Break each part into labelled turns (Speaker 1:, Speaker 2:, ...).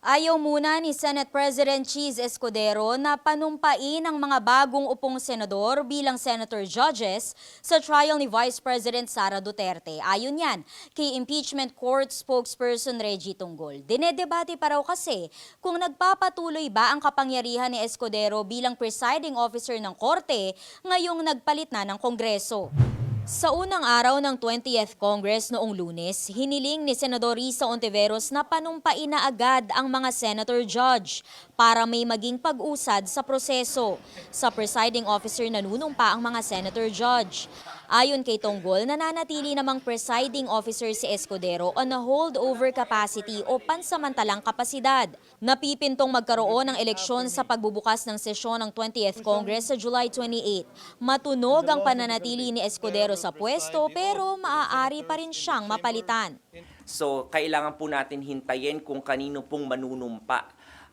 Speaker 1: Ayaw muna ni Senate President Cheese Escudero na panumpain ang mga bagong upong senador bilang senator judges sa trial ni Vice President Sara Duterte. Ayon yan kay impeachment court spokesperson Reggie Tunggol. Dinedebate pa raw kasi kung nagpapatuloy ba ang kapangyarihan ni Escudero bilang presiding officer ng korte ngayong nagpalit na ng Kongreso. Sa unang araw ng 20th Congress noong lunes, hiniling ni Senador Risa Ontiveros na panumpain na agad ang mga senator judge para may maging pag-usad sa proseso. Sa presiding officer nanunumpa ang mga senator judge. Ayon kay Tonggol, nananatili namang presiding officer si Escudero on a holdover capacity o pansamantalang kapasidad. Napipintong magkaroon ng eleksyon sa pagbubukas ng sesyon ng 20th Congress sa July 28. Matunog ang pananatili ni Escudero sa pwesto pero maaari pa rin siyang mapalitan.
Speaker 2: So, kailangan po natin hintayin kung kanino pong manunumpa.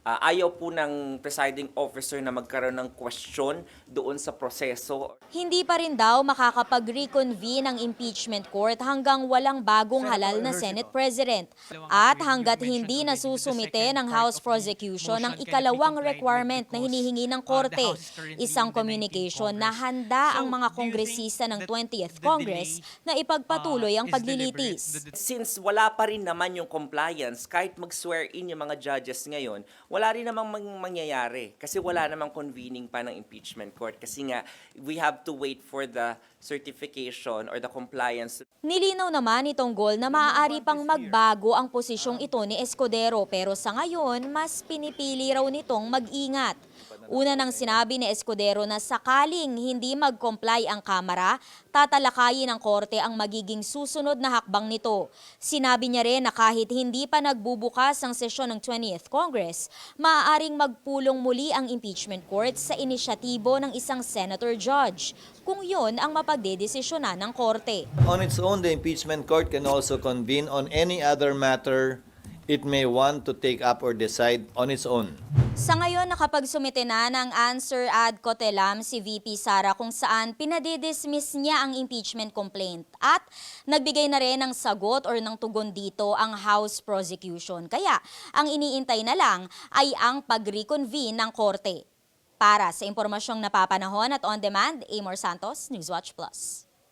Speaker 2: Ah, ayaw po ng presiding officer na magkaroon ng question doon sa proseso.
Speaker 1: Hindi pa rin daw makakapag-reconvene ang impeachment court hanggang walang bagong halal na Senate President. At hanggat hindi nasusumite ng House prosecution ang ikalawang requirement na hinihingi ng korte, isang communication na handa ang mga kongresista ng 20th Congress na ipagpatuloy ang paglilitis.
Speaker 2: Since wala pa rin naman yung compliance, kahit mag-swear in yung mga judges ngayon, wala rin namang mang- mangyayari kasi wala namang convening pa ng impeachment court kasi nga we have to wait for the certification or the compliance.
Speaker 1: Nilinaw naman ni Tonggol na maaari pang magbago ang posisyong ito ni Escudero pero sa ngayon mas pinipili raw nitong mag-ingat. Una nang sinabi ni Escudero na sakaling hindi mag-comply ang Kamara, tatalakayin ng korte ang magiging susunod na hakbang nito. Sinabi niya rin na kahit hindi pa nagbubukas ang sesyon ng 20th Congress, maaaring magpulong muli ang impeachment court sa inisyatibo ng isang senator judge kung yon ang mapagdedesisyonan ng korte.
Speaker 3: On its own, the impeachment court can also convene on any other matter it may want to take up or decide on its own.
Speaker 1: Sa ngayon, nakapagsumite na ng answer ad cotelam si VP Sara kung saan pinadidismiss niya ang impeachment complaint at nagbigay na rin ng sagot or ng tugon dito ang House prosecution. Kaya ang iniintay na lang ay ang pag-reconvene ng korte. Para sa impormasyong napapanahon at on-demand, Amor Santos, Newswatch Plus.